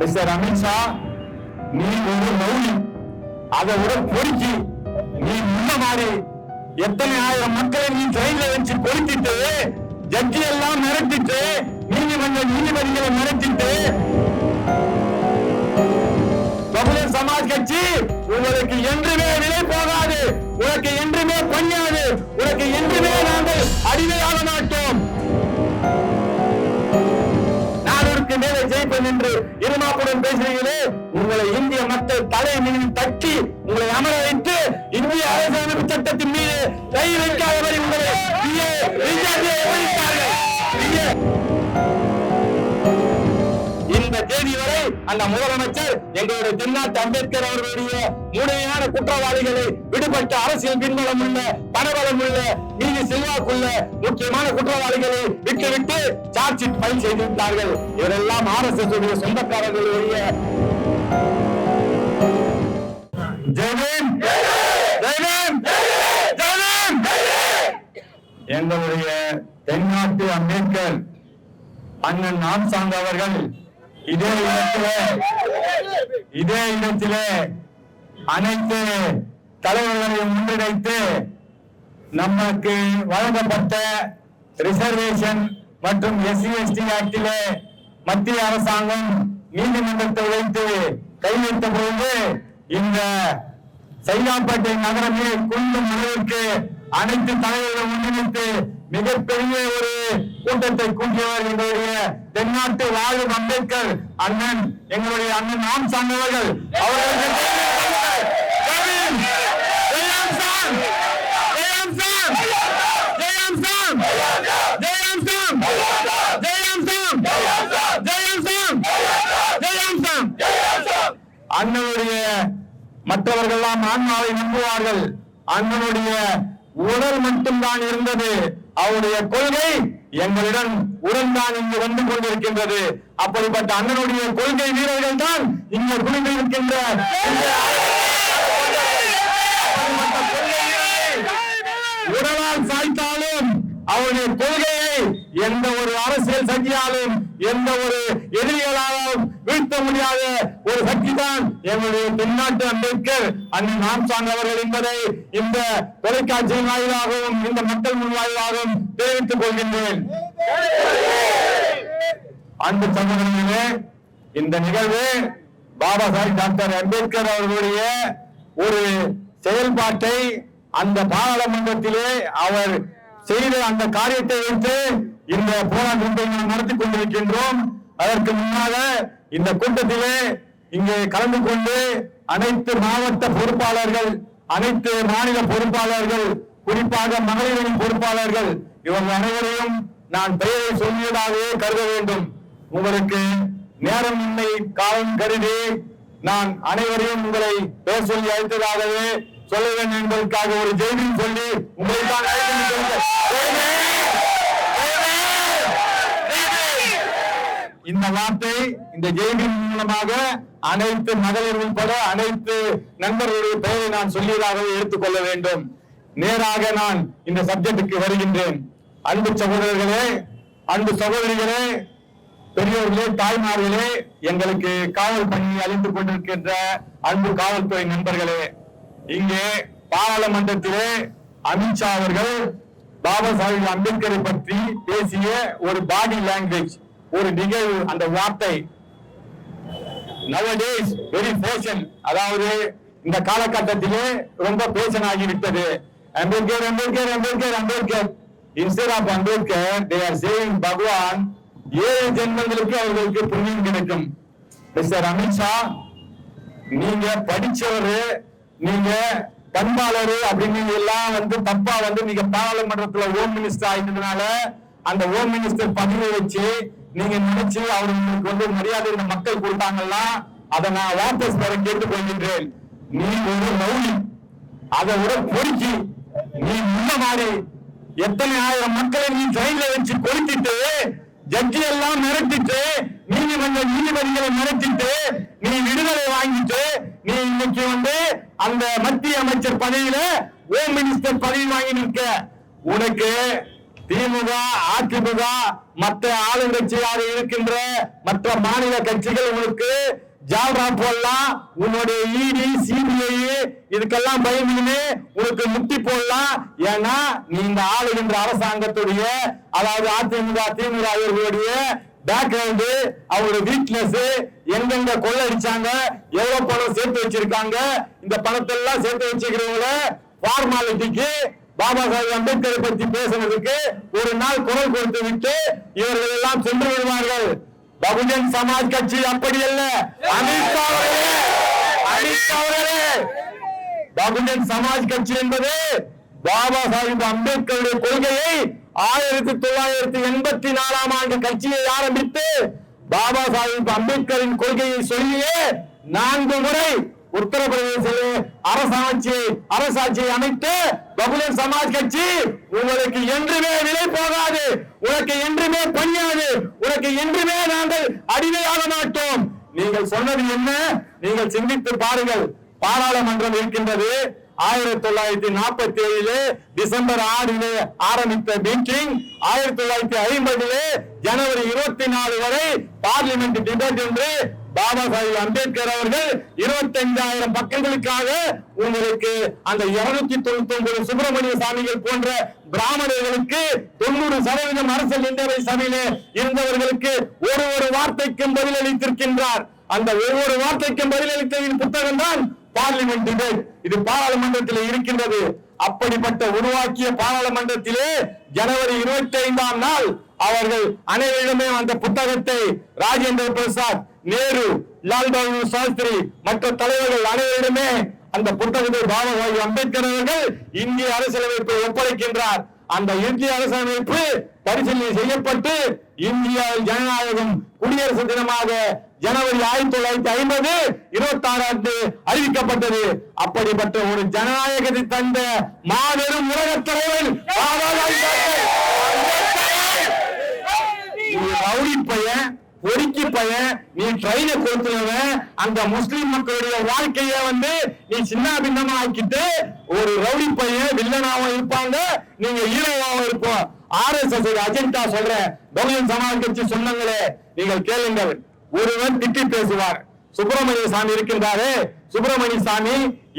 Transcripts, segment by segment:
Mister Amit Shah நீ ஒரு மௌலி அதை விட பொறுக்கி. நீ முன்ன மாதிரி எத்தனை ஆயிரம் மக்களை நீ ட்ரெயின்ல வச்சு பொறுத்திட்டு ஜட்ஜி எல்லாம் மிரட்டிட்டு நீதிமன்ற நீதிபதிகளை மிரட்டிட்டு பகுஜன் சமாஜ் கட்சி உங்களுக்கு என்றுமே விலை போகாது உனக்கு என்றுமே பணியாது உனக்கு என்றுமே நாங்கள் அடிமையாக மாட்டோம். மேலே ஜெயிப்பேன் என்று இருமாப்புடன் பேசுகிறீர்களே உங்களை இந்திய மக்கள் தலை மீது தட்டி உங்களை அமர வைத்து இந்திய அரசியலமைப்பு சட்டத்தின் மீது கை வைக்காதவரை உங்களை தேதி வரை அந்த முதலமைச்சர் எங்களுடைய தென்னாட்டு அம்பேத்கர் அவர்களுடைய முழுமையான குற்றவாளிகளை விடுபட்ட அரசியல் பின்பலம் உள்ள பணபலம் உள்ள நீதி செல்வாக்குள்ள முக்கியமான குற்றவாளிகளை விட்டுவிட்டு சார்ஜ் ஷீட் ஃபைல் செய்து விட்டார்கள். இவரெல்லாம் ஆர் எஸ் எஸ் உடைய சொந்தக்காரர்களுடைய ஜெயலலின் ஜெயலலின் ஜெயலலின் எங்களுடைய தென்னாட்டு அம்பேத்கர் அண்ணன் நான் அவர்கள் இதே இடத்திலே இதே இடத்திலே அனைத்து தலைவர்களையும் முன்னிலைத்து நமக்கு வழங்கப்பட்ட ரிசர்வேஷன் மற்றும் எஸ்சி எஸ்டி ஆக்டிலே மத்திய அரசாங்கம் நீதிமன்றத்தை வைத்து கையெழுத்த பொழுது இந்த சைதாப்பேட்டை நகரமே குண்டும் அளவிற்கு அனைத்து தலைவர்களும் ஒன்றிணைத்து மிகப்பெரிய ஒரு கூட்டத்தை கூட்டியவர் எங்களுடைய தென்னாட்டு வாழும் அம்பேத்கர் அண்ணன் எங்களுடைய அண்ணன் நாம் சார்ந்தவர்கள் அவர்களுக்கு ஜெயம்! ஜெயம் சாம்! அண்ணனுடைய மற்றவர்கள்லாம் ஆன்மாவை நம்புவார்கள். அண்ணனுடைய உடல் மட்டும்தான் இருந்தது. அவருடைய கொள்கை எங்களிடம் உடன்தான் இங்கு வந்து கொண்டிருக்கின்றது. அப்படிப்பட்ட அண்ணனுடைய கொள்கை வீரர்கள் தான் இங்கு குழுந்திருக்கின்ற கொள்கை உடலால் சாய்த்தார். அவருடைய கொள்கையை எந்த ஒரு அரசியல் சக்தியாலும் எந்த ஒரு எதிரிகளாலும் வீழ்த்த முடியாத ஒரு சக்தி தான் எங்களுடைய தென்னாட்டு அம்பேத்கர். அண்ணன் ஆம்சாங் அவர்கள் என்பதை இந்த தொலைக்காட்சியின் வாயிலாகவும் இந்த மக்கள் முன் வாயிலாகவும் தெரிவித்துக் கொள்கின்றேன். அந்த சகோதரர்களே இந்த நிகழ்வு பாபா சாஹிப் டாக்டர் அம்பேத்கர் அவர்களுடைய ஒரு செயல்பாட்டை அந்த பாராளுமன்றத்திலே அவர் செய்த அந்த காரியத்தை வைத்து இந்த போராட்டத்தை நாம் நடத்தி கொண்டிருக்கின்றோம். அதற்கு முன்னாக இந்த கூட்டத்திலே இங்கே கலந்து கொண்டு அனைத்து மாவட்ட பொறுப்பாளர்கள் அனைத்து மாநில பொறுப்பாளர்கள் குறிப்பாக மகளிரின் பொறுப்பாளர்கள் இவர்கள் அனைவரையும் நான் பெயரை சொல்லியதாகவே கருத வேண்டும். உங்களுக்கு நேரம் இல்லை காலம் கருதி நான் அனைவரையும் உங்களை பேர் சொல்லி அழைத்ததாகவே சொல்ல வேண்டும் என்பதற்காக ஒரு ஜெய்பின் சொல்லி உங்களை தான் இந்த வார்த்தை இந்த ஜெய்பின் மூலமாக அனைத்து மகளிர் உட்பட அனைத்து நண்பர்களுடைய பெயரை நான் சொல்லியதாகவே எடுத்துக்கொள்ள வேண்டும். நேராக நான் இந்த சப்ஜெக்டுக்கு வருகின்றேன். அன்பு சகோதரர்களே அன்பு சகோதரிகளே பெரியோர்களே தாய்மார்களே எங்களுக்கு காவல் பணி அழிந்து கொண்டிருக்கின்ற அன்பு காவல்துறை நண்பர்களே இங்கே பாராளுமன்றத்திலே அமித்ஷா அவர்கள் பாபா சாஹிப் அம்பேத்கரை பற்றி பேசிய ஒரு பாடி லாங்குவேஜ் ஒரு நிகழ்வு அந்த வார்த்தை. நவடேஸ் வெரி ஃபேஷன் அதாவது இந்த காலகட்டத்திலே ரொம்ப ஃபேஷன் ஆகிவிட்டது. Ambedkar Ambedkar Ambedkar Ambedkar. Instead of Ambedkar they are saving பகவான் ஏழு ஜென்மங்களுக்கு அவர்களுக்கு புண்ணியம் கிடைக்கும். மிஸ்டர் அமித்ஷா நீங்க படிச்சவரு நீங்க பண்பாளரு அப்படின்னு எல்லாம் வந்து தப்பா வந்து நீங்க பாராளுமன்றத்துல ஹோம் மினிஸ்டர் ஆயிட்டதுனால அந்த ஹோம் மினிஸ்டர் பதவி வச்சு நீங்க நினைச்சு அவர்களுக்கு வந்து மரியாதை இந்த மக்கள் கொடுத்தாங்கன்னா அதை நான் வாபஸ் பெற கேட்டுக் கொள்கின்றேன். நீ ஒரு மௌலி அதை விட பொறுக்கி. நீ முன்ன மாதிரி எத்தனை ஆயிரம் மக்களை நீ ட்ரெயின்ல வச்சு கொளுத்திட்டு ஜட்ஜி எல்லாம் மிரட்டிட்டு நீதிமன்ற நீதிபதிகளை மிரட்டிட்டு நீ விடுதலை வாங்கிட்டு நீ இன்னைக்கு வந்து அந்த மத்திய அமைச்சர் பதவியில ஹோம் மினிஸ்டர் பதவி வாங்கி நிற்க. உனக்கு திமுக அதிமுக மற்ற ஆளுங்கட்சியாக இருக்கின்ற மற்ற மாநில கட்சிகள் உங்களுக்கு ஜால்ரா போடலாம். உன்னுடைய இடி சிபிஐ இதுக்கெல்லாம் பயந்து உனக்கு முட்டி போடலாம். ஏன்னா நீ இந்த ஆளுகின்ற அரசாங்கத்துடைய அதாவது அதிமுக திமுக அவர்களுடைய பேக்ரவுண்டு அவங்களோட வீக்னஸ் எங்கெங்க கொள்ளடிச்சாங்க எவ்வளவு பணம் சேர்த்து வச்சிருக்காங்க இந்த பணத்தை எல்லாம் சேர்த்து வச்சிருக்கிறவங்கள ஃபார்மாலிட்டிக்கு பாபா சாஹிப் அம்பேத்கரை பற்றி பேசுனதுக்கு ஒரு நாள் குரல் கொடுத்து விட்டு இவர்கள் எல்லாம் சென்று விடுவார்கள். பகுஜன் சமாஜ் கட்சி அப்படி அல்ல. அமித்ஷா அவர்களே அமித்ஷா அவர்களே. பகுஜன் சமாஜ் கட்சி என்பது பாபா சாஹிப் அம்பேத்கருடைய கொள்கையை ஆயிரத்தி தொள்ளாயிரத்தி எண்பத்தி நாலாம் ஆண்டு கட்சியை ஆரம்பித்து பாபா சாஹிப் அம்பேத்கரின் கொள்கையை சொல்லியே நான்கு முறை உத்தரப்பிரதேசிலே அரசாட்சி அரசாட்சியை அமைத்து பகுஜன் சமாஜ் கட்சி உங்களுக்கு என்றுமே விலை போகாது உனக்கு என்றுமே பணியாது உனக்கு என்றுமே நாங்கள் அடிமையாக மாட்டோம். நீங்கள் சொன்னது என்ன? நீங்கள் சிந்தித்து பாருங்கள். பாராளுமன்றம் இருக்கின்றது. ஆயிரத்தி தொள்ளாயிரத்தி நாற்பத்தி ஏழிலே டிசம்பர் ஆறிலே ஆரம்பித்த மீட்டிங் ஆயிரத்தி தொள்ளாயிரத்தி ஐம்பதிலே ஜனவரி இருபத்தி நாலு வரை பார்லிமெண்ட் டிபேட் என்று பாபா சாஹிப் அம்பேத்கர் அவர்கள் இருபத்தஞ்சாயிரம் பக்கங்களுக்காக உங்களுக்கு அந்த இருநூத்தி தொண்ணூத்தி ஒன்பது சுப்பிரமணிய சாமிகள் போன்ற பிராமணர்களுக்கு தொண்ணூறு சதவீதம் அரசியல் நின்றவை சபையிலே இருந்தவர்களுக்கு ஒரு ஒரு வார்த்தைக்கும் பதிலளித்திருக்கின்றார். அந்த ஒவ்வொரு வார்த்தைக்கும் பதிலளித்த புத்தகம் தான் பார்லிமெண்ட் டிபேட் இது பாராளுமன்றத்தில் இருக்கின்றது. அப்படிப்பட்ட உருவாக்கிய பாராளுமன்றத்திலே ஜனவரி இருபத்தி ஐந்தாம் நாள் அவர்கள் அனைவரிடமே அந்த புத்தகத்தை ராஜேந்திர பிரசாத் நேரு லால் பகதூர் சாஸ்திரி மற்ற தலைவர்கள் அனைவரிடமே அந்த புத்தகத்தை பாபாபாய் அம்பேத்கர் அவர்கள் இந்திய அரசியலமைப்பை ஒப்படைக்கின்றார். அந்த இந்திய அரசியலமைப்பு பரிசீலனை செய்யப்பட்டு இந்தியாவில் ஜனநாயகம் குடியரசு தினமாக ஜனவரி ஆயிரத்தி தொள்ளாயிரத்தி ஐம்பது இருபத்தி ஆறாம் ஆண்டு அறிவிக்கப்பட்டது. அப்படிப்பட்ட ஒரு ஜனநாயகத்தை தந்த மாபெரும் அம்பேத்கர். நீ ரவுடி பையன் பொறுக்கி பையன் நீ ட்ரெயினை கொடுத்துருவன் அந்த முஸ்லிம் மக்களுடைய வாழ்க்கைய வந்து நீ சின்ன பின்னமா ஆக்கிட்டு ஒரு ரவுடி பையன் வில்லனாவும் இருப்பாங்க நீங்க ஹீரோவாவும் இருப்போம். ஆர் எஸ் எஸ் அஜெண்டா சொல்றேன். பகுஜன் சமாஜ் கட்சி சொன்னங்களே நீங்கள் கேளுங்கள். ஒருவன் திட்டி பேசுவார். சுப்பிரமணிய சாமி இருக்கின்றாரே. சுப்பிரமணிய சாமி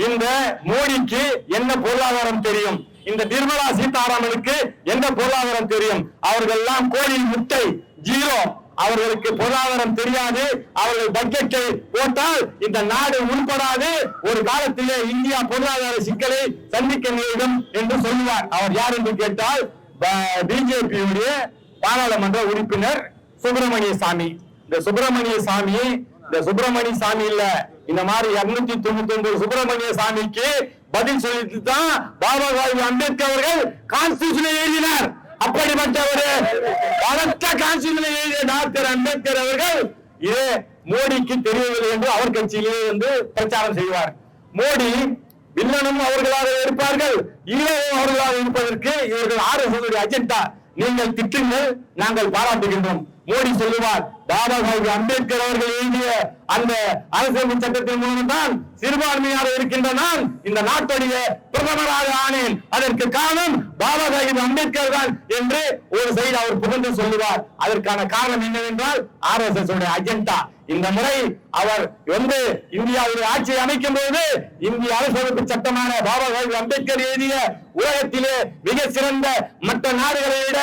இந்த மோடிக்கு என்ன பொருளாதாரம் தெரியும்? இந்த நிர்மலா சீதாராமனுக்கு என்ன பொருளாதாரம் தெரியும்? அவர்கள் எல்லாம் கோழில் முட்டை ஜீரோ. அவர்களுக்கு பொருளாதாரம் தெரியாது. அவர்கள் பட்ஜெட்டை போட்டால் இந்த நாடு உள்படாது. ஒரு காலத்திலே இந்தியா பொருளாதார சிக்கலை சந்திக்க நேரிடும் என்று சொல்லுவார். அவர் யார் என்று கேட்டால் பிஜேபியுடைய பாராளுமன்ற உறுப்பினர் சுப்பிரமணிய சாமி. இந்த சுப்பிரமணிய சாமி இந்த சுப்பிரமணிய சாமி இல்ல இந்த மாதிரி இருநூத்தி தொண்ணூத்தி ஒன்பது சுப்பிரமணிய சாமிக்கு பதில் சொல்லிட்டு தான் பாபா சாஹிப் அம்பேத்கர் அவர்கள் கான்ஸ்டியூஷனை எழுதினார். அப்படிப்பட்ட ஒரு பலத்த கான்ஸ்டியூஷனை எழுதிய டாக்டர் அம்பேத்கர் அவர்கள் இது மோடிக்கு தெரியவில்லை என்று அவர் கட்சியிலே வந்து பிரச்சாரம் செய்வார். மோடி வில்லனும் அவர்களாக இருப்பார்கள் ஹீரோவும் அவர்களாக இருப்பதற்கு இவர்கள் ஆர்எஸ்எஸ் அஜெண்டா நீங்கள் திட்டுங்கள் நாங்கள் பாராட்டுகின்றோம். மோடி சொல்லுவார். பாபா சாஹிப் அம்பேத்கர் அவர்கள் எழுதிய அந்த அரசியல் சட்டத்தின் மூலம் தான் சிறுபான்மையாக இருக்கின்ற நான் இந்த நாட்டுடைய பிரதமராக ஆனேன். அதற்கு காரணம் பாபா சாஹிப் அம்பேத்கர் தான் என்று ஒரு சைடு அவர் புகழ்ந்து சொல்லுவார். அதற்கான காரணம் என்னவென்றால் ஆர் எஸ் எஸ் அஜெண்டா இந்த முறை அவர் வந்து இந்தியாவுடைய ஆட்சியை அமைக்கும் போது இந்திய அரசமைப்பு சட்டமான பாபா சாஹிப் அம்பேத்கர் எழுதிய உலகத்திலே மிக சிறந்த மற்ற நாடுகளை விட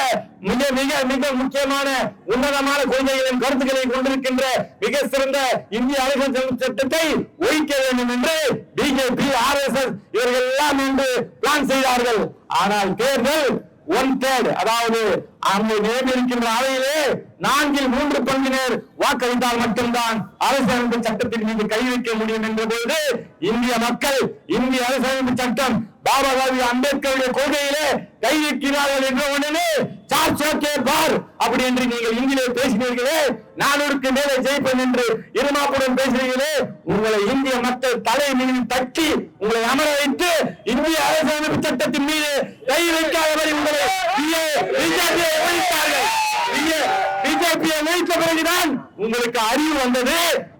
மிக மிக மிக முக்கியமான உன்னதமான கொள்கைகளின் கருத்துக்களை கொண்டிருக்கின்ற மிக சிறந்த இந்திய அரசியல் சட்டத்தை ஒழிக்க வேண்டும் என்று பிஜேபி ஆர் எஸ் எஸ் இவர்கள் எல்லாம் என்று பிளான் செய்தார்கள். ஆனால் தேர்தல் ஒன் தேர்ட் அதாவது அங்கு நியமிக்கின்ற அவையிலே நான்கில் மூன்று பங்கினர் வாக்களித்தால் மட்டும்தான் அரசியலமைப்பு சட்டத்தின் மீது கை வைக்க முடியும் என்ற போது இந்திய மக்கள் இந்திய அரசியலமைப்பு சட்டம் பாபா சாஹிப் அம்பேத்கருடைய கொள்கையிலே கை வைக்கிறார்கள் என்ற உடனே சார் பார் அப்படி என்று நீங்கள் இந்தியிலே பேசினீர்களே நானூறுக்கு மேலே ஜெயிப்பேன் என்று இருமாப்புடன் பேசினீர்களே உங்களை இந்திய மக்கள் தலை மீது தட்டி உங்களை அமர வைத்து இந்திய அரசியலமைப்பு சட்டத்தின் மீது கை வைக்காதவரை உங்களை பிஜேபியை பிறகுதான் உங்களுக்கு அறிவு வந்தது.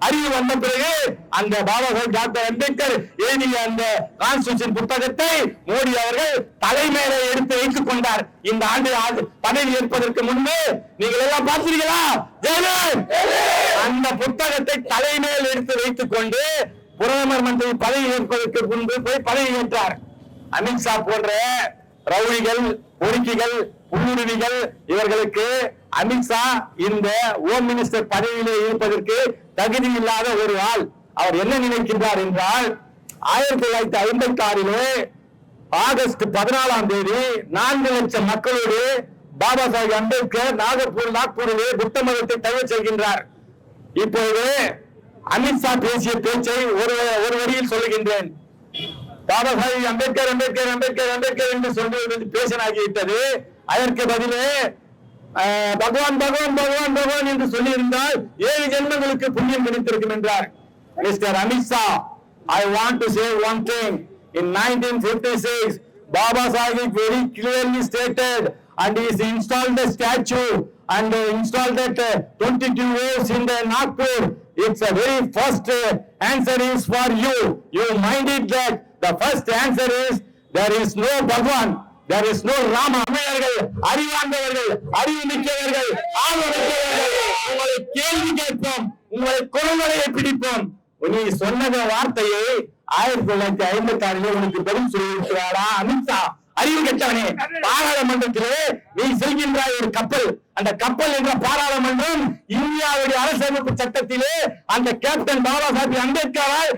அறிவு வந்த பிறகு அந்த பாபா சாஹேப் டாக்டர் அம்பேத்கர் எழுதிய அந்த கான்ஸ்டியூஷன் புத்தகத்தை மோடி அவர்கள் தலைமையில எடுத்து வைத்துக் கொண்டார். இந்த ஆண்டு பதவி ஏற்பதற்கு முன்பு நீங்கள் எல்லாம் பார்த்தீர்களா அந்த புத்தகத்தை தலைமையில் எடுத்து வைத்துக் கொண்டு பிரதமர் மந்திரி பதவி ஏற்பதற்கு முன்பு போய் பதவி ஏற்றார். அமித்ஷா போன்ற ரவுடிகள் பொறுக்கிகள் உள்ளுருவிகள் இவர்களுக்கு அமித்ஷா இந்த ஹோம் மினிஸ்டர் பதவியிலே இருப்பதற்கு தகுதி இல்லாத ஒரு ஆள். அவர் என்ன நினைக்கின்றார் என்றால் ஆயிரத்தி தொள்ளாயிரத்தி ஐம்பத்தி ஆறிலே ஆகஸ்ட் பதினாலாம் தேதி நான்கு லட்சம் மக்களோடு பாபா சாஹிப் அம்பேத்கர் நாகப்பூர் நாக்பூரிலே புத்த மதத்தை தவிர செல்கின்றார் இப்பொழுது அமித்ஷா பேசிய பேச்சை ஒரு ஒரு வரியில் சொல்லுகின்றேன். பாபா சாஹிப் அம்பேத்கர் அம்பேத்கர் அம்பேத்கர் அம்பேத்கர் என்று சொல்லி பேசனாகிவிட்டது. அதற்கு பதிலே பகவான் பகவான் பகவான் பகவான் என்று சொல்லியிருந்தால் ஏழு ஜென்மங்களுக்கு புண்ணியம் கிடைத்திருக்கும் என்றார் mister Amit Shah I want to say one thing in 1956 Baba Sahib very clearly stated and he is installed the statue and uh, installed that uh, 22 rows in the Nagpur. It's a very first uh, answer is for you. You minded that the first answer is there is no Bhagwan. There is no Rama. தமிழர்கள் அறிவார்ந்தவர்கள் அறிவு மிக்கவர்கள் ஆர்வமிக்கவர்கள் உங்களை கேள்வி கேட்போம் உங்களை குரல்களை பிடிப்போம். நீ சொன்னத வார்த்தையை ஆயிரத்தி தொள்ளாயிரத்தி ஐம்பத்தி ஆறுல உனக்கு பதில் சொல்லியிருக்கிறாரா அமித்ஷா அறிவு கெட்டவனே பாராளுமன்றத்திலே நீ செல்கின்ற ஒரு கப்பல். அந்த கப்பல் என்ற பாராளுமன்றம் இந்தியாவுடைய அரசமைப்பு சட்டத்திலே அந்த கேப்டன் பாபா சாஹிப் அம்பேத்கரால்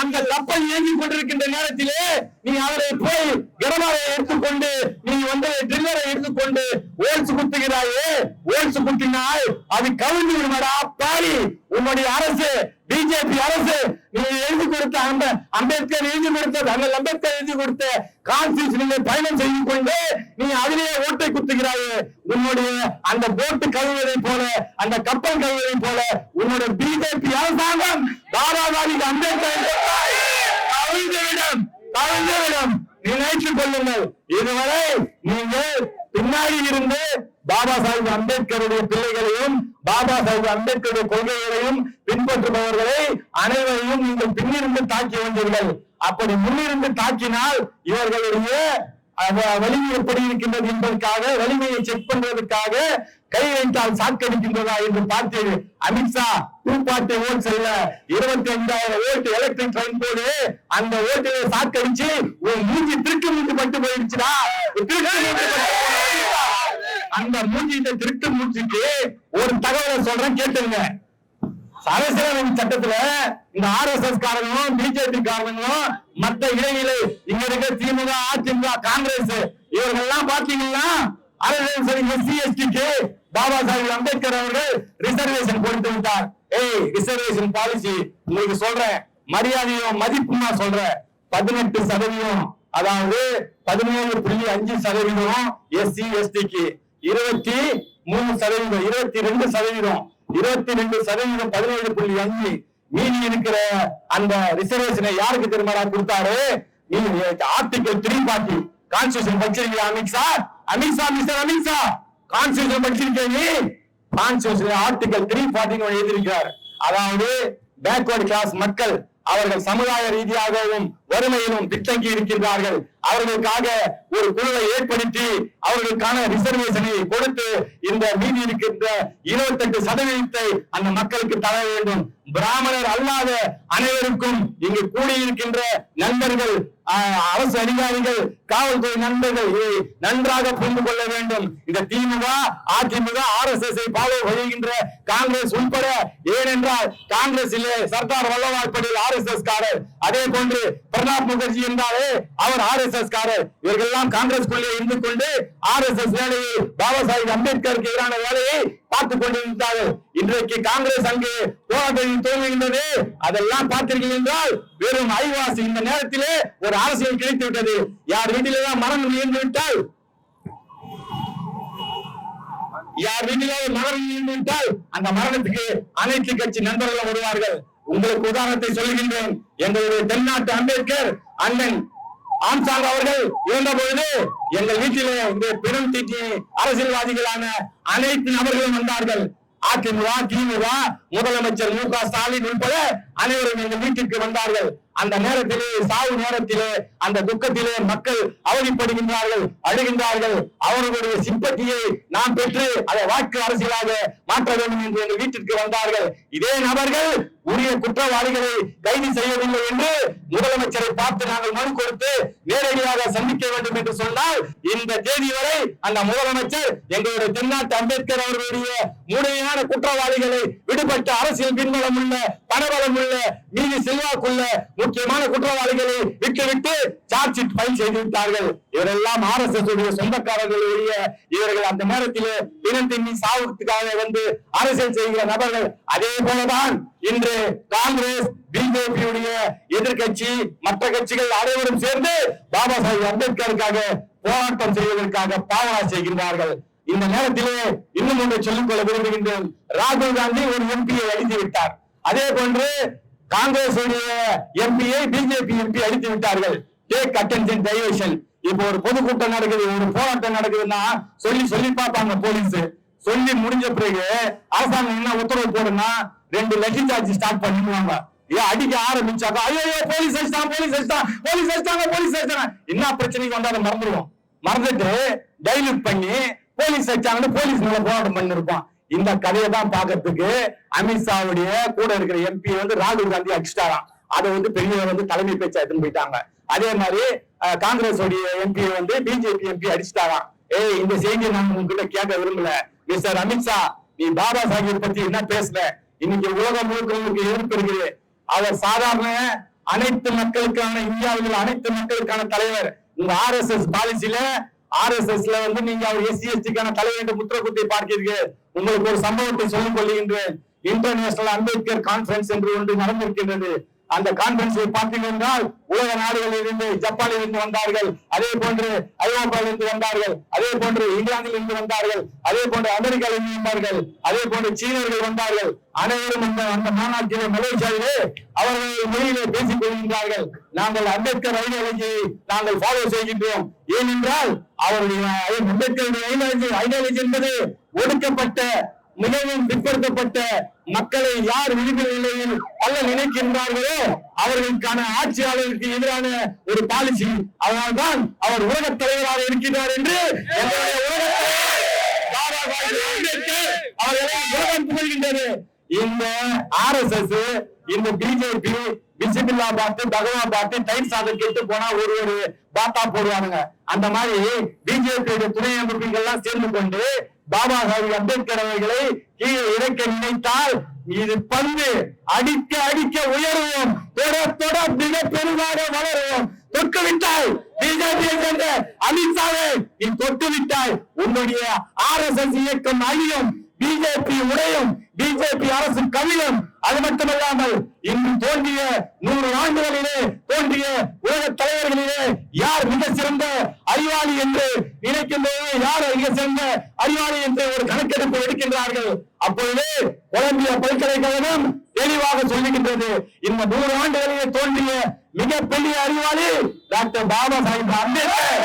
அந்த கப்பல் இயங்கி கொண்டிருக்கின்ற நேரத்திலே நீ அவரை போய் கரமாவை எடுத்துக்கொண்டு நீ வந்து ட்ரில்லரை எடுத்துக்கொண்டு ஓல்ஸ் குத்துகிறாயே ஓல்ஸ் குத்தினால் அது கவிழ்ந்து விடுமாடா பாரி உன்னுடைய அரசு பிஜேபி அரசு நீ எழுதி கொடுத்த அந்த அம்பேத்கர் எழுதி கொடுத்த அண்ணல் அம்பேத்கர் எழுதி கொடுத்த கான்ஸ்டியூஷனிலே பயணம் செய்து கொண்டு நீ அதிலேயே ஓட்டை குத்துகிறாயே. உன்னுடைய அந்த போட்டு கழுவுவதை போல அந்த கப்பல் கழுவுவதை போல உன்னுடைய பிஜேபி அரசாங்கம் தாராவாதி அம்பேத்கர் கவிழ்ந்துவிடும் கவிழ்ந்துவிடும். நினைத்துக் கொள்ளுங்கள். இதுவரை நீங்கள் பின்னாடி இருந்து பாபா சாஹிப் அம்பேத்கருடைய பிள்ளைகளையும் பாபா சாஹிப் அம்பேத்கருடைய கொள்கைகளையும் பின்பற்றுபவர்களை அனைவரையும் நீங்கள் பின்னிருந்து தாக்கி வந்தீர்கள். அப்படி முன்னிருந்து தாக்கினால் இவர்களுடைய அந்த வலிமை எப்படி இருக்கின்றது என்பதற்காக வலிமையை செக் பண்றதுக்காக கை வைத்தால் சாக்கடிக்கின்றதா என்று பார்த்தீர் அமித்ஷா டூ பார்ட்டி ஓட் செய்யல இருபத்தி ஐந்தாயிரம் ஓட்டு எலக்ட்ரிக் ட்ரெயின் போடு. அந்த ஓட்டுல சாக்கடிச்சு ஒரு மூஞ்சி திருக்கு மூஞ்சி பட்டு போயிடுச்சுடா. திருக்கு அந்த மூஞ்சிட்ட திருட்டு மூஞ்சிக்கு ஒரு தகவலை சொல்றேன் கேட்டுங்க. அரசியலமைப்பு சட்டத்துல இந்த ஆர் எஸ் எஸ் காரங்களும் பிஜேபி காரங்களும் மத்த இடைநிலை இங்க இருக்க திமுக அதிமுக காங்கிரஸ் இவர்கள்லாம் பாத்தீங்கன்னா அரசியல் எஸ்சி எஸ்டிக்கு பாபா சாஹிப் அம்பேத்கர் அவர்கள் ரிசர்வேஷன் கொடுத்து விட்டார். ஏய் ரிசர்வேஷன் பாலிசி உங்களுக்கு சொல்றேன். மரியாதையும் மதிப்புமா சொல்றேன். பதினெட்டு சதவீதம் அதாவது பதினேழு புள்ளி அஞ்சு சதவீதம் எஸ்சி எஸ்டிக்கு இருபத்தி மூணு சதவீதம் இருபத்தி ரெண்டு சதவீதம் இருபத்தி ரெண்டு சதவீதம் பதினேழு புள்ளி அஞ்சு மீதி இருக்கிற அந்த ரிசர்வேஷனை யாருக்கு திரும்ப கொடுத்தாரு? ஆர்டிகல் த்ரீ பார்ட்டி கான்ஸ்டியூஷன் படிச்சிருக்கீங்க அமித்ஷா அமித்ஷா மிஸ்டர் அமித்ஷா கான்ஸ்டியூஷன் படிச்சிருக்கீங்க கான்ஸ்டியூஷன் ஆர்டிகல் த்ரீ பார்ட்டின்னு எழுதியிருக்கிறார் அதாவது பேக்வர்ட் கிளாஸ் மக்கள் அவர்கள் சமுதாய ரீதியாகவும் வறுமையிலும் பின்தங்கி இருக்கின்றார்கள். அவர்களுக்காக ஒரு குழுவை ஏற்படுத்தி அவர்களுக்கான ரிசர்வேஷனை கொடுத்து இந்த மீதி இருக்கின்ற இருபத்தெட்டு சதவீதத்தை அந்த மக்களுக்கு தர வேண்டும். பிராமணர் அல்லாத அனைவருக்கும் இங்கு கூடியிருக்கின்ற நண்பர்கள் ஆஹ், அரசு அதிகாரிகள் காவல்துறை நண்பர்கள் நன்றாக புரிந்து கொள்ள வேண்டும். இந்த DMK AIADMK R S S follow Congress உட்பட ஏனென்றால் Congress Sardar Vallabhbhai Patel R S S காரர். அதே போன்று பிரணாப் முகர்ஜி என்றாலே அவர் ஆர் எஸ் எஸ் காரர். இவர்கள் காங்கிரஸ்குள்ளே இருந்து கொண்டு ஆர் எஸ் எஸ் வேலையை பாபா சாஹிப் அம்பேத்கருக்கு எதிரான வேலையை பார்த்துக் கொண்டிருந்தார்கள். இன்றைக்கு காங்கிரஸ் அங்கு போராட்டத்தில் தோல்விகின்றது அதெல்லாம் பார்த்தீர்கள் என்றால் வெறும் ஐவாசி இந்த நேரத்திலே ஒரு அரசியல் கிடைத்து விட்டது யார் வீட்டிலேதான் மரணம் இயந்து விட்டால்? யார் வீட்டிலே மரணம் இயந்து விட்டால் அந்த மரணத்துக்கு அனைத்து கட்சி நண்பர்கள் வருவார்கள். உங்களுக்கு உதாரணத்தை சொல்கின்றேன் எங்களுடைய தென்னாட்டு அம்பேத்கர் அண்ணன் ஆம்சாங் அவர்கள் இருந்த பொழுது எங்கள் வீட்டிலே இந்த பெரும் தீட்டி அரசியல்வாதிகளான அனைத்து நபர்களும் வந்தார்கள். அதிமுக திமுக முதலமைச்சர் மு க ஸ்டாலின் உட்பட அனைவரும் எங்கள் வீட்டிற்கு வந்தார்கள். அந்த நேரத்திலே சாவு நேரத்திலே அந்த துக்கத்திலே மக்கள் அவதிப்படுகின்றார்கள் அழுகின்றார்கள். அவர்களுடைய சிம்பத்தியை நாம் பெற்று அதை வாக்கு அரசியலாக மாற்ற வேண்டும் என்று எங்கள் வீட்டிற்கு வந்தார்கள். இதே நபர்கள் உரிய குற்றவாளிகளை கைது செய்யவில்லை என்று முதலமைச்சரை பார்த்து நாங்கள் மனு கொடுத்து நேரடியாக சந்திக்க வேண்டும் என்று சொன்னால் இந்த தேதி வரை அந்த முதலமைச்சர் எங்களுடைய தென்னாட்டு அம்பேத்கர் அவர்களுடைய முறையான குற்றவாளிகளை விடுபட்ட அரசியல் பின்பலம் உள்ள பணபலம் உள்ள மீதி செல்வாக்குள்ள முக்கியமான குற்றவாளிகளை விட்டுவிட்டு சார்ஜ் ஷீட் ஃபைல் செய்து விட்டார்கள். இவரெல்லாம் ஆர் எஸ் எஸ் உடைய சொந்தக்காரர்களுடைய இவர்கள் அந்த நேரத்தில் தினம் திண்ணி சாவுக்காக வந்து அரசியல் செய்கிற நபர்கள். அதே போலதான் இன்று காங்கிரஸ் பிஜேபியுடைய எதிர்கட்சி மற்ற கட்சிகள் அனைவரும் சேர்ந்து பாபா சாஹிப் அம்பேத்கருக்காக போராட்டம் செய்வதற்காக பாவனா செய்கின்றார்கள். இந்த நேரத்திலே இன்னும் ஒன்றை சொல்லிக்கொள்ள விரும்புகின்றேன். ராகுல் காந்தி ஒரு எம்பியை அழித்து விட்டார். அதே போன்று காங்கிரஸ் எம்பியை பிஜேபி எம்பி அழித்து விட்டார்கள். டேக் அட்டென்ஷன் டைவர்ஷன் இப்போ ஒரு பொதுக்கூட்டம் நடக்குது ஒரு போராட்டம் நடக்குதுன்னா சொல்லி சொல்லி பார்ப்பாங்க போலீஸ். சொல்லி முடிஞ்ச பிறகு அரசாங்கம் என்ன உத்தரவு போடுனா ரெண்டு லட்சி சார்ஜ் ஸ்டார்ட் பண்ணிடுவாங்க. ஏன் அடிக்க ஆரம்பிச்சாக்கா ஐயோ போலீஸ் அடிச்சாங்க போலீஸ் அடிச்சான் போலீஸ் அடிச்சாங்க போலீஸ் அடிச்சாங்க என்ன பிரச்சனைக்கு வந்தாலும் மறந்துடுவோம் மறந்துட்டு டைலூட் பண்ணி போலீஸ் அடிச்சாங்கன்னு போலீஸ் மேல போராட்டம் பண்ணிருப்பான். இந்த கதையை தான் பாக்கிறதுக்கு அமித்ஷாவுடைய கூட இருக்கிற எம்பி வந்து ராகுல் காந்தி அடிச்சிட்டாராம். அதை வந்து பெரியவர் வந்து தலைமை பேச்சா எடுத்துன்னு போயிட்டாங்க. அதே மாதிரி காங்கிரஸ் உடைய எம்பி வந்து பிஜேபி எம்பி அடிச்சிட்டாராம். ஏய் இந்த செய்தியை நாங்க உங்ககிட்ட கேட்க விரும்பல. மிஸ்டர் அமித்ஷா நீ பாபா சாஹிப் பத்தி என்ன பேசல இன்னைக்கு உலகம் முழுக்க உங்களுக்கு எதிர்ப்பு இருக்குது அவர் சாதாரண அனைத்து மக்களுக்கான இந்தியாவில் அனைத்து மக்களுக்கான தலைவர் உங்க ஆர் எஸ் எஸ் பாலிசியில ஆர் எஸ் எஸ்ல வந்து நீங்க அவர் எஸ்சி எஸ்டிக்கான தலைவர் என்று முத்திர பார்க்கிறீர்கள். உங்களுக்கு ஒரு சம்பவத்தை சொல்லிக் கொள்கின்றேன். இன்டர்நேஷனல் அம்பேத்கர் கான்பரன்ஸ் என்று ஒன்று நடந்திருக்கின்றது. அந்த கான்பரன்ஸை பார்த்தீங்க என்றால் உலக நாடுகளில் இருந்து ஜப்பானில் இருந்து வந்தார்கள். அதே போன்று ஐரோப்பாவில் இருந்து வந்தார்கள். அதே போன்று இங்கிலாந்தில் இருந்து வந்தார்கள். அதே போன்று அமெரிக்காவில் இருந்து வந்தார்கள். அதே போன்று சீனர்கள் வந்தார்கள். அனைவரும் அந்த அந்த மாநாட்டிலே மலேசியாவிலே அவர்கள் மொழியிலே பேசிக் கொள்கின்றார்கள் நாங்கள் அம்பேத்கர் ஐடியாலஜி நாங்கள் ஃபாலோ செய்கின்றோம். ஏனென்றால் அவருடைய அம்பேத்கர் ஐடியாலஜி ஐடியாலஜி என்பது ஒடுக்கப்பட்ட மிகவும் பிற்படுத்தப்பட்ட மக்களை யார் விடுதலை நிலையில் பல நினைக்கின்றார்களோ அவர்களுக்கான ஆட்சியாளருக்கு எதிரான ஒரு பாலிசி அதனால்தான் அவர் உலக தலைவராக இருக்கிறார் என்று எங்களுடைய உலகத் தலைவர் உலகம் புகழ்கின்றது. இந்த ஆர் எஸ் எஸ் இந்த பிஜேபி பிசிபில்லா பார்த்து பகவான் பார்த்து டைம் சாதம் கேட்டு போனா ஒரு ஒரு பாட்டா போடுவானுங்க. அந்த மாதிரி பிஜேபி துணை அமைப்புகள் எல்லாம் சேர்ந்து கொண்டு பாபா சாஹிப் அம்பேத்கர் அவர்களை கீழே இறக்க நினைத்தால் இது பந்து அடிக்க அடிக்க உயர்வோம். தொட தொட மிக பெரிதாக வளருவோம். தொட்டு விட்டாய் பிஜேபியை சேர்ந்த அமித்ஷாவை நீ தொட்டு விட்டாய் உன்னுடைய ஆர் எஸ் எஸ் இயக்கம் அழியும். பிஜேபி உடையும். பிஜேபி அரசு கவிழும். அது மட்டுமல்லாமல் இன்னும் தோன்றிய நூறு ஆண்டுகளிலே தோன்றிய உலக தலைவர்களிலே யார் மிக சிறந்த அறிவாளி என்று நினைக்கின்றோம் யார் மிக சிறந்த அறிவாளி என்று ஒரு கணக்கெடுப்பு எடுக்கின்றார்கள்? அப்பொழுது கொலம்பிய பல்கலைக்கழகம் தெளிவாக சொல்லுகின்றது. இந்த நூறு ஆண்டுகளிலே தோன்றிய மிகப்பெரிய அறிவாளி டாக்டர் பாபா சாஹிப் அம்பேத்கர்.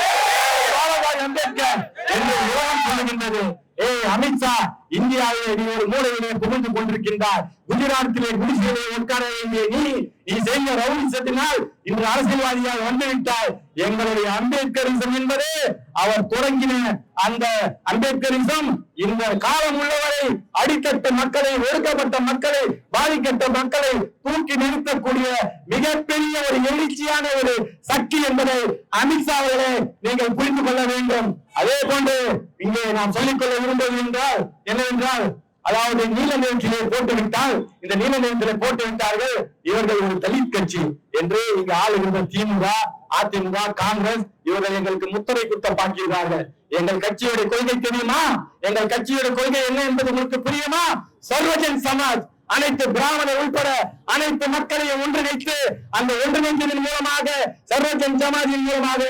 பாபா சாஹிப் அம்பேத்கர் என்று உலகம் சொல்லுகின்றது. ஏய் அமித்ஷா இந்தியாவிலே நீ ஒரு மூலையிலே புகுந்து கொண்டிருக்கின்றார். குஜராத்திலே குடிசையிலே உட்கார வேண்டிய நீ நீ செய்த ரவுடிசத்தினால் இன்று அரசியல்வாதியாக வந்துவிட்டாய். எங்களுடைய அம்பேத்கரிசம் என்பது அவர் தொடங்கின அந்த அம்பேத்கரிசம். இந்த காலம் உள்ளவரை அடித்தட்ட மக்களை ஒடுக்கப்பட்ட மக்களை பாதிக்கப்பட்ட மக்களை தூக்கி நிறுத்தக்கூடிய மிகப்பெரிய ஒரு எழுச்சியான ஒரு சக்தி என்பதை அமித்ஷா அவர்களே நீங்கள் புரிந்து கொள்ள வேண்டும். அதே போன்று இங்கே நாம் சொல்லிக்கொள்ள விரும்புவது என்றால் என்னவென்றால் அதாவது நீல நிலத்திலே போட்டு விட்டால் இந்த நீல நிலத்திலே போட்டு விட்டார்கள் இவர்கள் ஒரு தலித் கட்சி என்று இங்கு ஆளுகின்ற திமுக அதிமுக காங்கிரஸ் இவர்கள் எங்களுக்கு முத்திரை குத்த பார்க்கிறார்கள் எங்கள் கட்சியோட கொள்கை தெரியுமா? எங்கள் கட்சியோட கொள்கை என்ன என்பது உங்களுக்கு புரியுமா? சர்வஜன் சமாஜ் அனைத்து பிராமணர் உட்பட அனைத்து மக்களையும் ஒன்றிணைத்து அந்த ஒன்றிணைந்ததன் மூலமாக சர்வஜன் சமாஜின் மூலமாக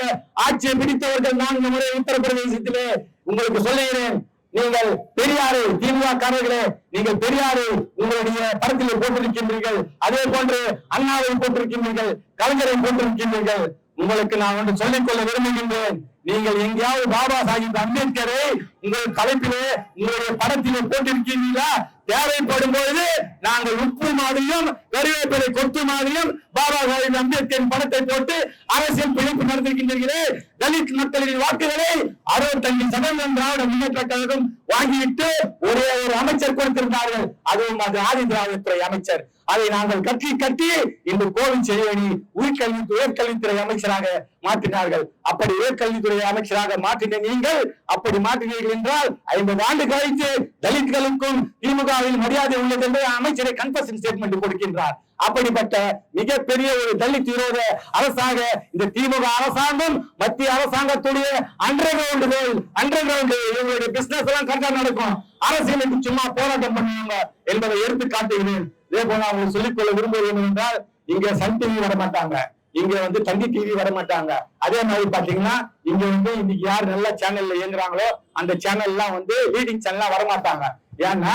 ஆட்சியை பிடித்தவர்கள் நான்கு முறை உத்தரப்பிரதேசத்திலே உங்களுக்கு சொல்லுகிறேன். நீங்கள் பெரியாறு திமுககாரர்களே நீங்கள் பெரியாறு உங்களுடைய படத்திலே போட்டிருக்கின்றீர்கள். அதே போன்று அண்ணாவை போட்டிருக்கின்றீர்கள் கலைஞரை போட்டிருக்கின்றீர்கள். உங்களுக்கு நான் ஒன்று சொல்லிக் கொள்ள விரும்புகின்றேன். நீங்கள் எங்கேயாவது பாபா சாஹிப் அம்பேத்கரை உங்கள் தலைப்பிலே உங்களுடைய படத்திலே போட்டிருக்கீங்களா? தேவைப்படும் பொழுது நாங்கள் உப்பு மாதிரியும் கருவேப்பிலை கொத்து மாதிரியும் பாபா சாஹிப் அம்பேத்கரின் படத்தை போட்டு அரசியல் பிழைப்பு நடத்திருக்கின்றீர்களே. தலித் மக்களின் வாக்குகளை அறுபத்தஞ்சு சதவீதம் திராவிட முன்னேற்ற கழகம் வாங்கிவிட்டு ஒரே ஒரு அமைச்சர் கொடுத்திருந்தார்கள். அதுவும் அது ஆதி திராவிடத்துறை அமைச்சர். அதை நாங்கள் கட்டி கட்டி இன்று கோவில் செய்யணி உயிர்கல்வி உயர்கல்வித்துறை அமைச்சராக மாற்றினார்கள். அப்படி உயர்கல்வித்துறை அமைச்சராக மாற்றின நீங்கள் அப்படி மாற்றினீர்கள் என்றால் ஐம்பது ஆண்டு கழித்து தலித்களுக்கும் திமுகவில் மரியாதை உள்ளது என்று அமைச்சரை கன்ஃபர்ஷன் ஸ்டேட்மெண்ட் கொடுக்கின்றார். அப்படிப்பட்ட மிகப்பெரிய ஒரு தலித் விரோத அரசாக இந்த திமுக அரசாங்கம் மத்திய அரசாங்கத்துடைய அண்டர் கிரவுண்டுகள் அண்டர் கிரவுண்டு இவங்களுடைய பிசினஸ் எல்லாம் கரெக்டா நடக்கும். அரசியலுக்கு சும்மா போராட்டம் பண்ணுவாங்க என்பதை எடுத்து காட்டுகிறேன் இதே போல அவங்க சொல்லிக்கொள்ள விரும்புகிறேன் என்றால் இங்க சன் டிவி வர மாட்டாங்க இங்க வந்து தந்தி டிவி வர மாட்டாங்க அதே மாதிரி பாத்தீங்கன்னா இங்க வந்து இன்னைக்கு யார் நல்ல சேனல்ல இயங்குறாங்களோ அந்த சேனல் எல்லாம் வந்து லீடிங் சேனல்லாம் வர மாட்டாங்க ஏன்னா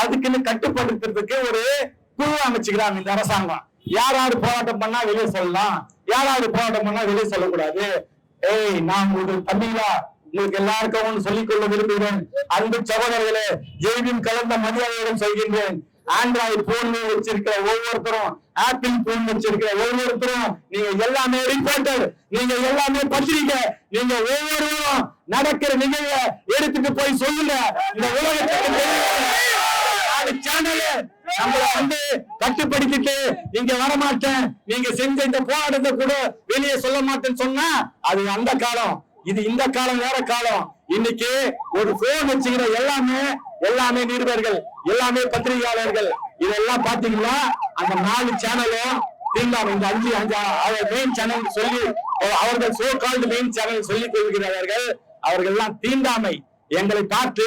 அதுக்குன்னு கட்டுப்படுத்துறதுக்கு ஒரு குழு அமைச்சுக்கிறாங்க இந்த அரசாங்கம். யார் யாரு போராட்டம் பண்ணா வெளியே சொல்லலாம்? யார் யாரு போராட்டம் பண்ணா வெளியே சொல்லக்கூடாது? ஏய் நான் உங்களுக்கு தம்பிங்களா உங்களுக்கு எல்லாருக்கும் சொல்லிக் கொள்ள விரும்புகிறேன். அன்பு சகோதரர்களே ஜெய்வின் கலந்த மரியாதையுடன் சொல்கின்றேன். ஆண்ட்ராய்டு போன் வச்சிருக்கிற ஒவ்வொருத்தரும் ஆப்பிள் போன் வச்சிருக்கிற ஒவ்வொருத்தரும் நீங்க எல்லாமே ரிப்போர்ட்டர் நீங்க எல்லாமே பத்திரிக்கை நீங்க ஒவ்வொருவரும் நடக்கிற நிகழ்வை எடுத்துட்டு போய் சொல்லுங்க. இந்த உலகத்துக்கு சேனலு நம்மள வந்து கட்டுப்படுத்திட்டு இங்க வரமாட்டேன் நீங்க செஞ்ச இந்த போராட்டத்தை கூட வெளியே சொல்ல மாட்டேன்னு சொன்னா அது அந்த காலம். இது இந்த காலம் வேற காலம். இன்னைக்கு ஒரு போன் வச்சுக்கிற எல்லாமே எல்லாமே நிருபர்கள் எல்லாமே பத்திரிகையாளர்கள். இதெல்லாம் பாத்தீங்கன்னா அந்த நாலு சேனலும் தீண்டாமை இந்த அஞ்சு அஞ்சு அவர் மெயின் சேனல் சொல்லி அவர்கள் சோ கால்டு மெயின் சேனல் சொல்லிக் கொள்கிறார்கள் அவர்கள் எல்லாம் தீண்டாமை. எங்களை பார்த்து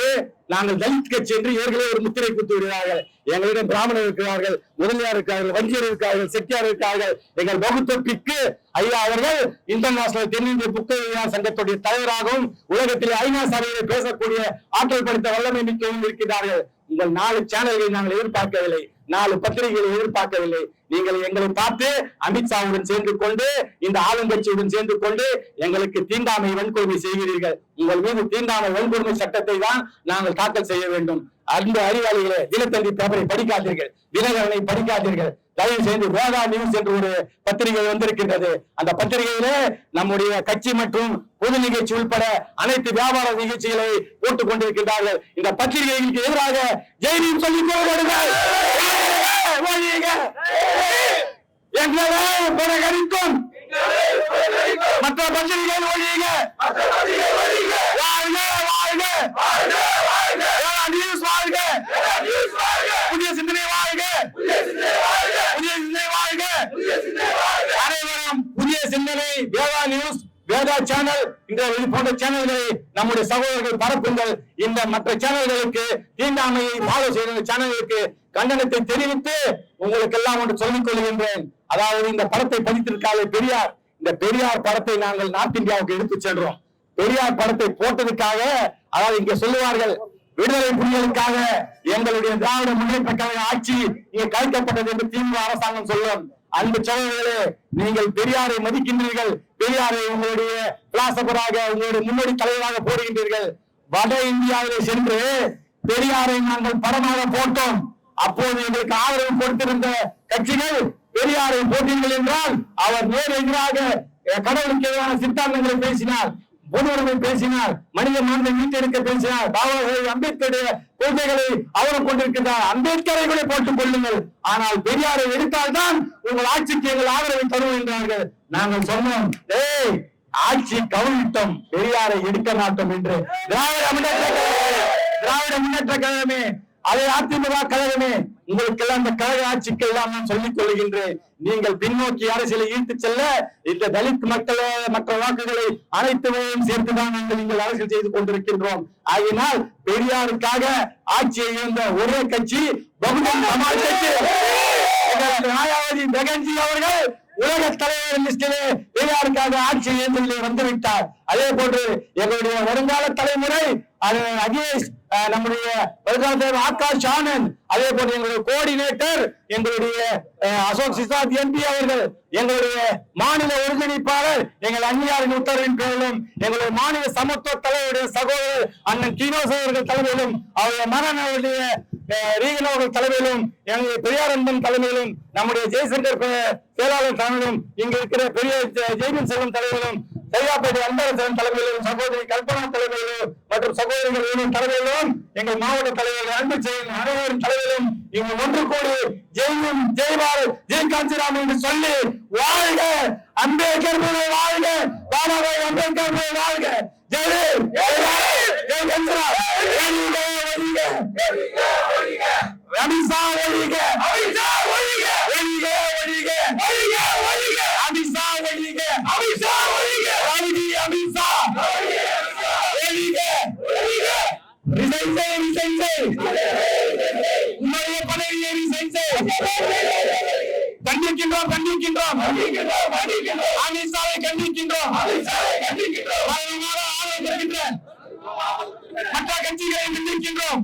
நாங்கள் தலித் கட்சி என்று இவர்களே ஒரு முத்திரை குத்து விடுகிறார்கள். எங்களிடம் பிராமணர் இருக்கிறார்கள் முதலியார் இருக்கிறார்கள் வங்கியர் இருக்கிறார்கள் செட்டியார் இருக்கிறார்கள். எங்கள் வகுத்தொப்பிக்கு ஐயா அவர்கள் இன்டர்நேஷனல் தென்னிந்திய புத்தக சங்கத்துடைய தலைவராகவும் உலகத்தில் ஐநா சபையிலே பேசக்கூடிய ஆற்றல் படுத்த வல்லமை மிக்கவும் இருக்கிறார்கள். உங்கள் நாலு சேனல்களை நாங்கள் எதிர்பார்க்கவில்லை. நாலு பத்திரிகைகளை எதிர்பார்க்கவில்லை. நீங்கள் எங்களை பார்த்து அமித்ஷாவுடன் சேர்ந்து கொண்டு இந்த ஆளுங்கட்சியுடன் சேர்ந்து கொண்டு எங்களுக்கு தீண்டாமை வன்கொடுமை செய்கிறீர்கள். உங்கள் மீது தீண்டாமை வன்கொடுமை சட்டத்தை தான் நாங்கள் தாக்கல் செய்ய வேண்டும். அன்பு அறிவாளிகளே தினத்தந்தி பேப்பரை படிக்காதீர்கள் தினகரனை படிக்காதீர்கள் தயவு செய்து வேதா நியூஸ் என்று ஒரு பத்திரிகை வந்திருக்கின்றது அந்த பத்திரிகையிலே நம்முடைய கட்சி மற்றும் பொது நிகழ்ச்சி உட்பட அனைத்து வியாபார நிகழ்ச்சிகளை போட்டுக் கொண்டிருக்கின்றார்கள் இந்த பத்திரிகைகளுக்கு எதிராக ஜெயிலில் சொல்லி கொள்வார்கள் எங்களை புறக்கணிக்கும் மற்ற பஞ்சனிகள் ஒழியுங்க வாழ்க வாழ்க. நியூஸ் வாழ்க. புதிய சிந்தனை வாழ்க. புதிய சிந்தனை வாழ்க. அனைவரும் புதிய சிந்தனை வேதா நியூஸ் வேதா சேனல் இந்த இது போன்ற சேனல்களை நம்முடைய சகோதரர்கள் பரப்புங்கள். இந்த மற்ற சேனல்களுக்கு தீண்டாமையை ஃபாலோ செய்கிற சேனல்களுக்கு கண்டனத்தை தெரிவித்து உங்களுக்கு எல்லாம் ஒன்று சொல்லிக் கொள்கின்றேன். அதாவது இந்த படத்தை படித்திருக்காலே பெரியார். இந்த பெரியார் படத்தை நாங்கள் நார்த் இந்தியாவுக்கு எடுத்து சென்றோம். பெரியார் படத்தை போட்டதுக்காக அதாவது இங்க சொல்லுவார்கள் விடுதலை புலிகளுக்காக எங்களுடைய திராவிட முன்னேற்ற கழக ஆட்சி இங்கே கழிக்கப்பட்டது என்று திமுக அரசாங்கம் சொல்லும். அன்பு சோழர்களே நீங்கள் பெரியாரை மதிக்கின்றீர்கள். பெரியாரை உங்களுடைய பிலாசபராக உங்களுடைய முன்னோடி தலைவராக போடுகின்றீர்கள். வட இந்தியாவிலே சென்று பெரியாரை நாங்கள் படமாக போட்டோம். அப்போது எங்களுக்கு ஆதரவு கொடுத்திருந்த கட்சிகள் பெரியாரை போட்டீர்கள் என்றால் அவர் நேர் எதிராக கடவுளுக்கு எதிரான சித்தாந்தங்களை பேசினார் பொது பேசினார் மனித மனதை மீட்டெடுக்க பேசினார். பாபா அம்பேத்கருடைய கொள்கைகளை அவரும் கொண்டிருக்கிறார் அம்பேத்கரை கூட போட்டுக் கொள்ளுங்கள். ஆனால் பெரியாரை எடுத்தால்தான் உங்கள் ஆட்சிக்கு எங்கள் ஆதரவை தருவோம் என்றார்கள். நாங்கள் சொன்னோம் ஏய் ஆட்சி கவிழ்த்தோம் பெரியாரை எடுக்க மாட்டோம் என்று. திராவிட முன்னேற்ற கழகமே, திராவிட முன்னேற்ற கழகமே அதை அதிமுக கழகமே உங்களுக்கெல்லாம் அந்த இந்த கழக ஆட்சிக்கு நான் சொல்லிக் கொள்கின்றேன். நீங்கள் பின்னோக்கி அரசியலை ஈர்த்து செல்ல இந்த தலித் மக்கள மற்ற வாக்குகளை அனைத்துமையும் சேர்த்துதான் நாங்கள் நீங்கள் அரசியல் செய்து கொண்டிருக்கின்றோம். ஆகினால் பெரியாருக்காக ஆட்சியை இழந்த ஒரே கட்சி பகுஜன் சமாஜ் கட்சி. மாயாவதி பெகன்ஜி அவர்கள் உலக தலைவர் லிஸ்டிலே பெரியாருக்காக ஆட்சி இயந்திரிலே வந்துவிட்டார். அதே போன்று எங்களுடைய வருங்கால தலைமுறை அது அகிலேஷ் அஹ், நம்முடைய வருங்கால தலைவர் ஆகாஷ் ஆனந்த் அதே போன்று எங்களுடைய கோஆர்டினேட்டர் எங்களுடைய அசோக் சிசாத் எம்பி அவர்கள் எங்களுடைய மாநில ஒருங்கிணைப்பாளர் எங்கள் அந்நியாரின் உத்தரவின் பேரிலும் எங்களுடைய மாநில சமத்துவ தலைவருடைய சகோதரர் அண்ணன் கீனோஸ் அவர்கள் தலைமையிலும் அவருடைய மகன் அவருடைய ரீகன் அவர்கள் தலைமையிலும் எங்களுடைய பெரியார் தலைமையிலும் நம்முடைய ஜெய்சங்கர் செயலாளர் தலைமையிலும் இங்க இருக்கிற பெரிய ஜெ- ஜெய்பின் செல்வம் தலைவரும் சைதாப்பேட்டை அன்பரசன் தலைமையிலும் சகோதரி கல்பனா தலைமையிலும் மற்றும் சகோதரிகள் வேணும் தலைமையிலும் எங்கள் மாவட்ட தலைவர் அன்பு செயல் அனைவரின் தலைவரும் இங்கு ஒன்று கூடி ஜெயும் ஜெய்பால் ஜெய் காஞ்சிராம் என்று சொல்லி வாழ்க. அம்பேத்கர் மேலே வாழ்க. பாபாபாய் அம்பேத்கர் மேலே வாழ்க. ஜெய் ஜெய் காஞ்சிராம். ஒழிக, ஒழிக. அமித்ஷா ஒழிக அமித்ஷா ஒழிக ஒழிக ஒழிக ஒழிக ஒழிக அமித்ஷா ஒழிக அமித்ஷா ஒழிக ரவுடி அமித்ஷா ஒழிக ஒழிக ரிசைன் செய் ரிசைன் செய் உன்னுடைய பதவியை ரிசைன் செய் கண்டிக்கின்றோம் கண்டிக்கின்றோம். அமித்ஷாவை கண்டிக்கின்றோம். ஆதரவு தருகின்ற மற்ற கட்சிகளை கண்டிக்கின்றோம்